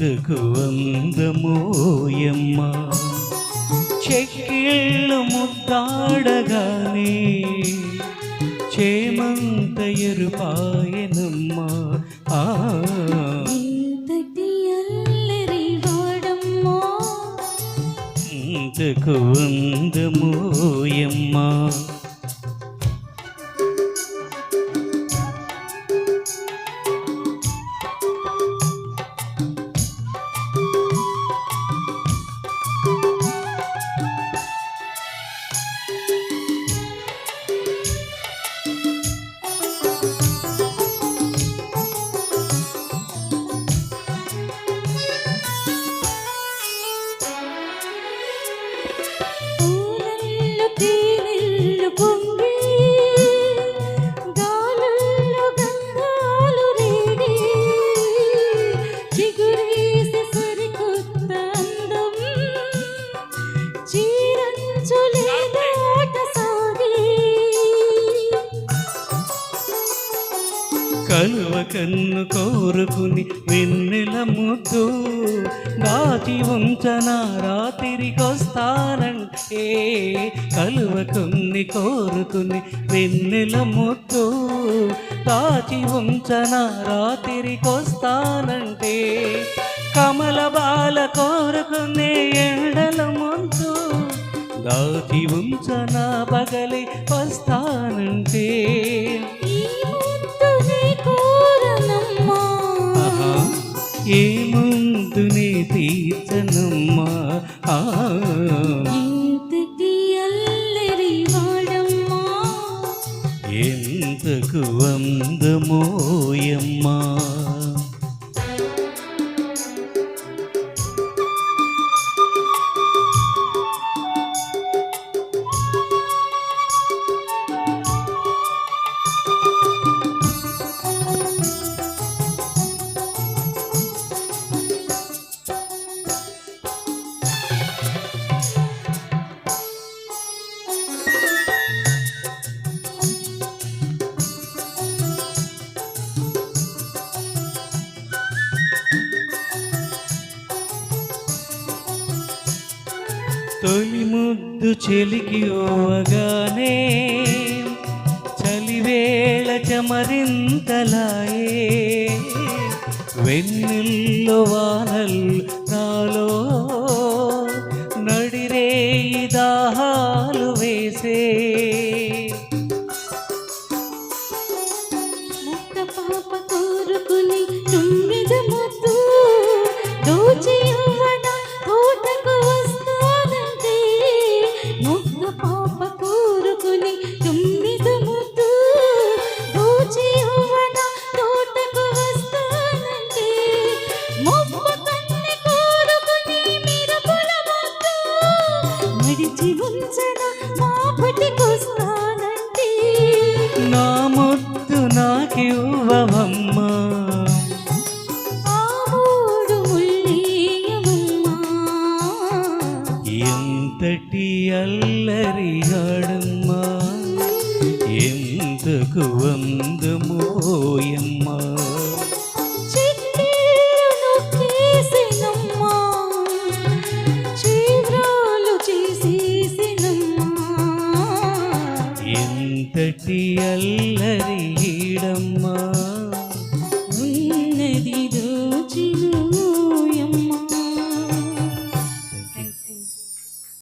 ఎందుకు అందమోయమ్మా చెక్కిళ్ళు ముద్దాడగానే చేమంత ఎరుపాయనమ్మా. ఆ. ఎందుకు అందమోయమ్మా ಗೆಲುವು కలువ కన్ను కోరుకుని వెన్నెల ముద్దు. దాచి ఉంచన రాత్రికొస్తానంటే కలువ కొన్ని కోరుకుని వెన్నెల ముద్దు. దాచి ఉంచన రాత్రికొస్తానంటే కమల బాల కోరుకునే ఎండల ముద్దు. దాచి ఉంచన పగలి వస్తానంటే ఏ ముందునే తీర్చనమ్మా? ఇంతటి అల్లరి వాడమ్మా. ఎంతకు అందమోయమ్మా తొలి ముద్దు చెలికి ఓవగానే చలివేళ చమరింతలాయే. వెన్నెల్లో వానల్ నాలో నడిరేయి దాహాలు వేసే. ముక్క పాప కోరుకుని చిట్టీలు నొక్కేసినమ్మా చీవ్రాలు చేసేసినమ్మా. ఎంతటి అల్లరి ఈడమ్మా.